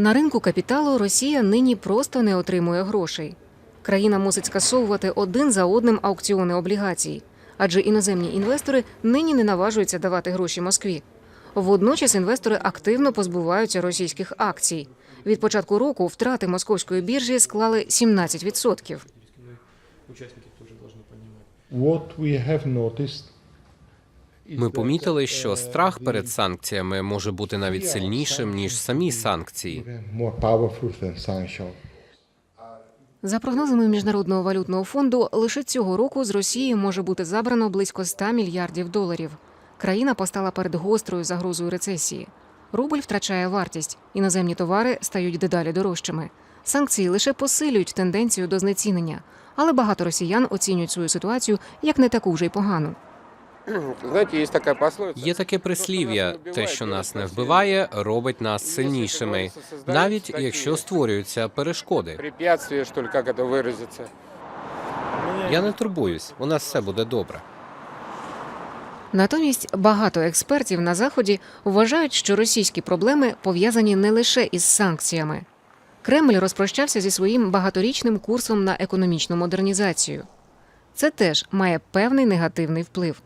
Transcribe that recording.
На ринку капіталу Росія нині просто не отримує грошей. Країна мусить скасовувати один за одним аукціони облігацій, адже іноземні інвестори нині не наважуються давати гроші Москві. Водночас інвестори активно позбуваються російських акцій. Від початку року втрати московської біржі склали 17%. Участники тоже должны понимать. What we have noticed Ми помітили, що страх перед санкціями може бути навіть сильнішим ніж самі санкції. За прогнозами Міжнародного валютного фонду, лише цього року з Росії може бути забрано близько 100 мільярдів доларів. Країна постала перед гострою загрозою рецесії. Рубль втрачає вартість, іноземні товари стають дедалі дорожчими. Санкції лише посилюють тенденцію до знецінення, але багато росіян оцінюють свою ситуацію як не таку вже й погану. Знаете, есть такая пословица. Є таке прислів'я: те, що нас не вбиває, робить нас сильнішими, навіть якщо створюються перешкоди. Препятствие, что ли, как это выразиться. Я не турбуюсь, у нас все буде добре. Натомість багато експертів на заході вважають, що російські проблеми пов'язані не лише із санкціями. Кремль розпрощався зі своїм багаторічним курсом на економічну модернізацію. Це теж має певний негативний вплив.